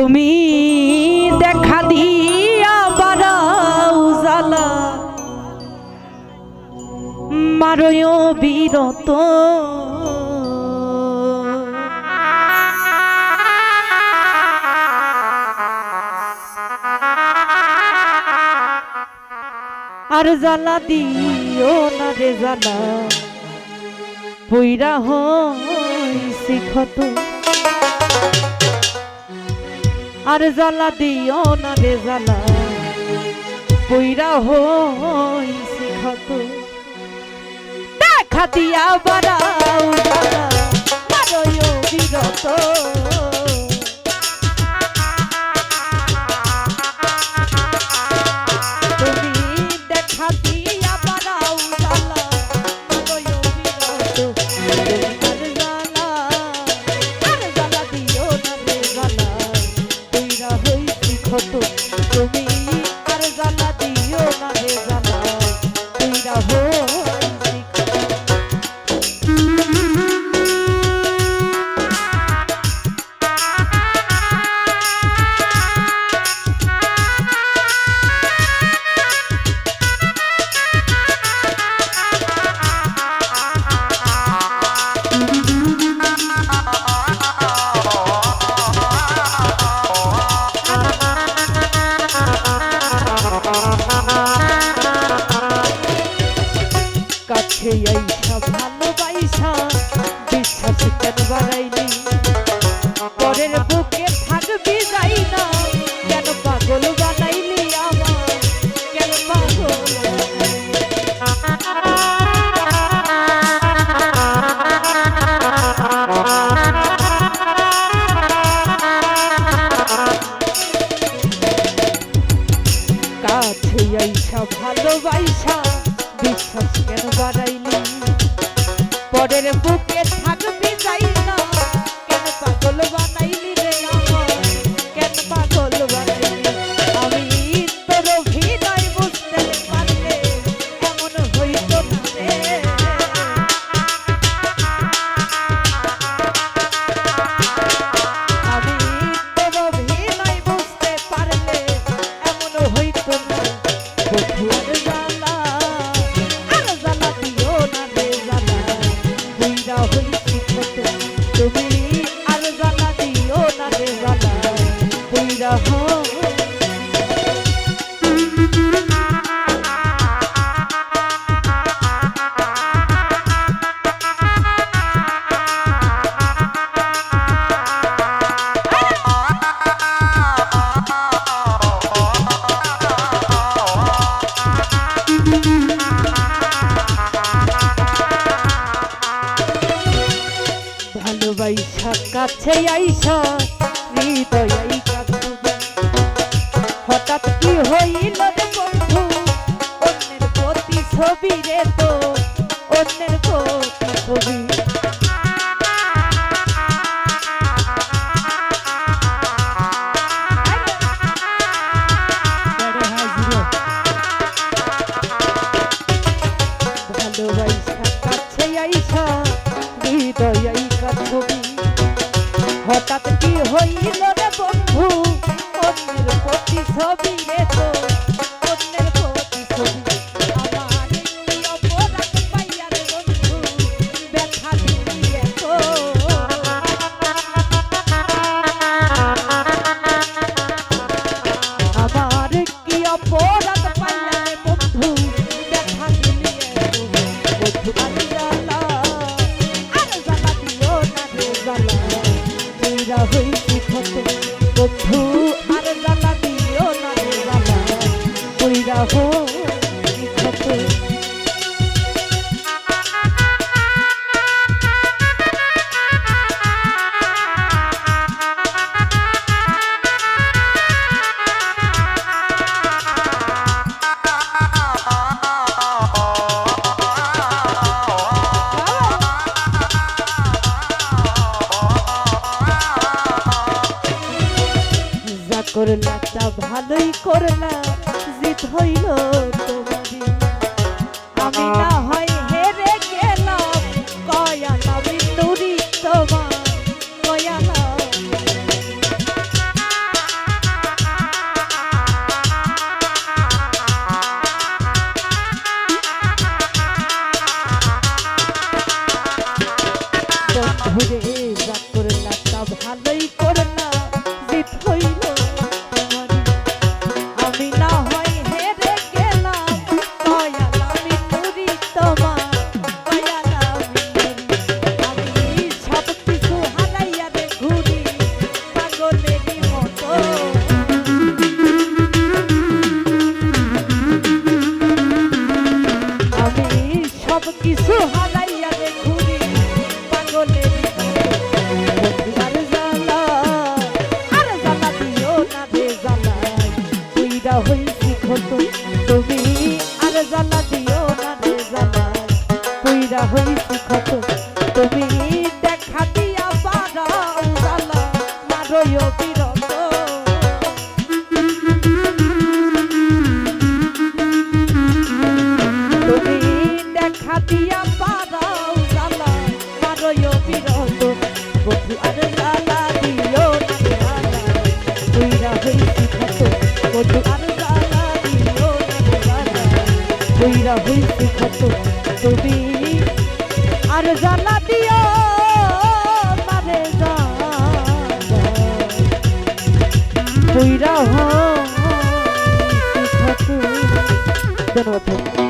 তুমি দেখা দিয়া বাড়াও জালা মারয় বিরত। আর জালা দিও না রে জালা পুইরা হয় ক্ষত। আর জ্বালা দিও না রে জ্বালা। পইরা হইছি ক্ষত। দেখা দিয়া বাড়াও বাড়া মারয় বিরত। পরের বুকে কাছে আইসা, হৃদয় কাছে হঠাৎ কি হইল রে বন্ধু? অন্যের প্রতি ছবি রে তো, অন্যের প্রতি ছবি ভালোবাইসা কাছে আইসা, হৃদয় আইকা ছবি হঠাৎ কি হইল রে বন্ধু? অন্যের প্রতি ছবি রে অন্যের করলা তা ভালোই করলা। হইল তোমারি আমি হয় হেরে গেলাম কয়া নামি নুরি তোমার কয়া না। তুমি আর জ্বালা দিও তুমি দেখা দিয়া বাড়াও জ্বালা। মারো বিরত তুমি আর জ্বালা কইরা হইছি ক্ষত তুমি। আর জ্বালা দিও মারে জ্বালা কইরা হইছি ক্ষত ধন্যবাদ